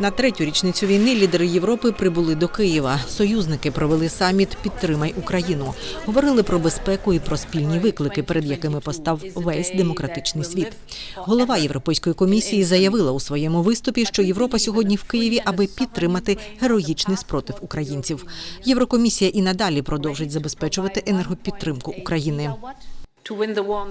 На третю річницю війни лідери Європи прибули до Києва. Союзники провели саміт Підтримай Україну. Говорили про безпеку і про спільні виклики, перед якими постав весь демократичний світ. Голова Європейської комісії заявила у своєму виступі, що Європа сьогодні в Києві, аби підтримати героїчний спротив українців. Єврокомісія і надалі продовжить забезпечувати енергопідтримку України.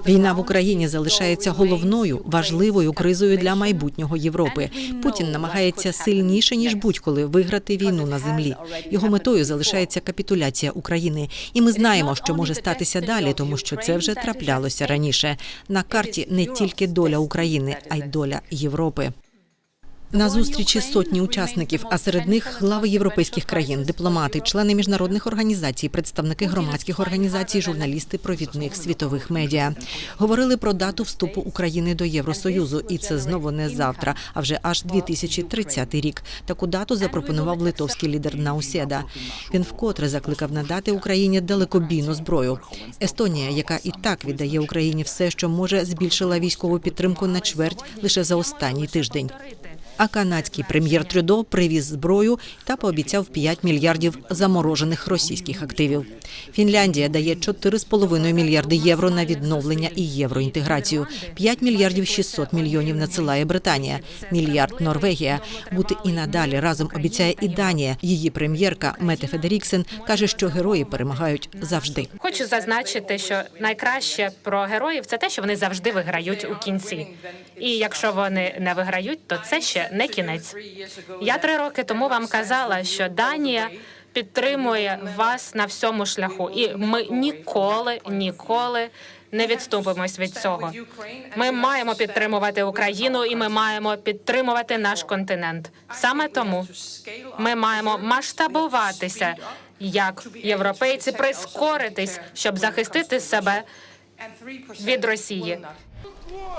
Війна в Україні залишається головною важливою кризою для майбутнього Європи. Путін намагається сильніше ніж будь-коли виграти війну на землі. Його метою залишається капітуляція України, і ми знаємо, що може статися далі, тому що це вже траплялося раніше. На карті не тільки доля України, а й доля Європи. На зустрічі сотні учасників, а серед них глави європейських країн, дипломати, члени міжнародних організацій, представники громадських організацій, журналісти провідних світових медіа. Говорили про дату вступу України до Євросоюзу, і це знову не завтра, а вже аж 2030 рік. Таку дату запропонував литовський лідер Науседа. Він вкотре закликав надати Україні далекобійну зброю. Естонія, яка і так віддає Україні все, що може, збільшила військову підтримку на чверть лише за останній тиждень. А канадський прем'єр Трюдо привіз зброю та пообіцяв 5 мільярдів заморожених російських активів. Фінляндія дає 4,5 мільярди євро на відновлення і євроінтеграцію. 5 мільярдів 600 мільйонів надсилає Британія. Мільярд Норвегія. Бути і надалі разом обіцяє і Данія. Її прем'єрка Мете Федеріксен каже, що герої перемагають завжди. Хочу зазначити, що найкраще про героїв це те, що вони завжди виграють у кінці. І якщо вони не виграють, то це ще не кінець. Я три роки тому вам казала, що Данія підтримує вас на всьому шляху, і ми ніколи, ніколи. Не відступимось від цього. Ми маємо підтримувати Україну, і ми маємо підтримувати наш континент. Саме тому ми маємо масштабуватися як європейці, прискоритись, щоб захистити себе від Росії.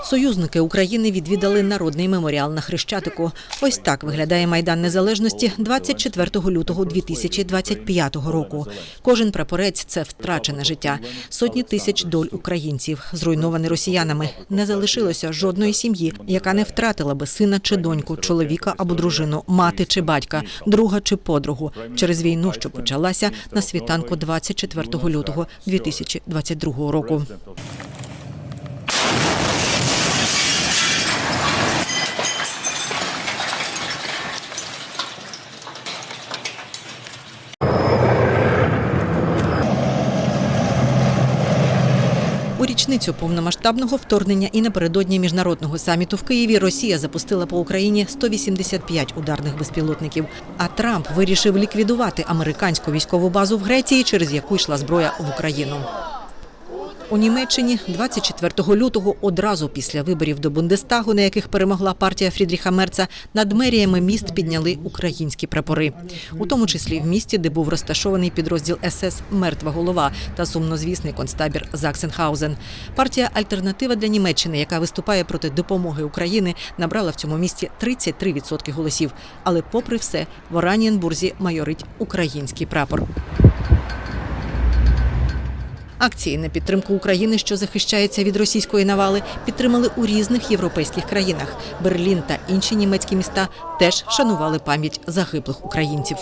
Союзники України відвідали народний меморіал на Хрещатику. Ось так виглядає майдан незалежності 24 лютого 2025 року. Кожен прапорець це втрачене життя. Сотні тисяч доль українців, зруйновані росіянами. Не залишилося жодної сім'ї, яка не втратила би сина чи доньку, чоловіка або дружину, мати чи батька, друга чи подругу через війну, що почалася на світанку 24 лютого 2022 року. У річницю повномасштабного вторгнення і напередодні міжнародного саміту в Києві Росія запустила по Україні 185 ударних безпілотників. А Трамп вирішив ліквідувати американську військову базу в Греції, через яку йшла зброя в Україну. У Німеччині 24 лютого, одразу після виборів до Бундестагу, на яких перемогла партія Фрідріха Мерца, над меріями міст підняли українські прапори, у тому числі в місті, де був розташований підрозділ СС Мертва голова та сумнозвісний концтабір Заксенхаузен. Партія Альтернатива для Німеччини, яка виступає проти допомоги України, набрала в цьому місті 33% голосів. Але, попри все, в Оранієнбурзі майорить український прапор. Акції на підтримку України, що захищається від російської навали, підтримали у різних європейських країнах. Берлін та інші німецькі міста теж вшанували пам'ять загиблих українців.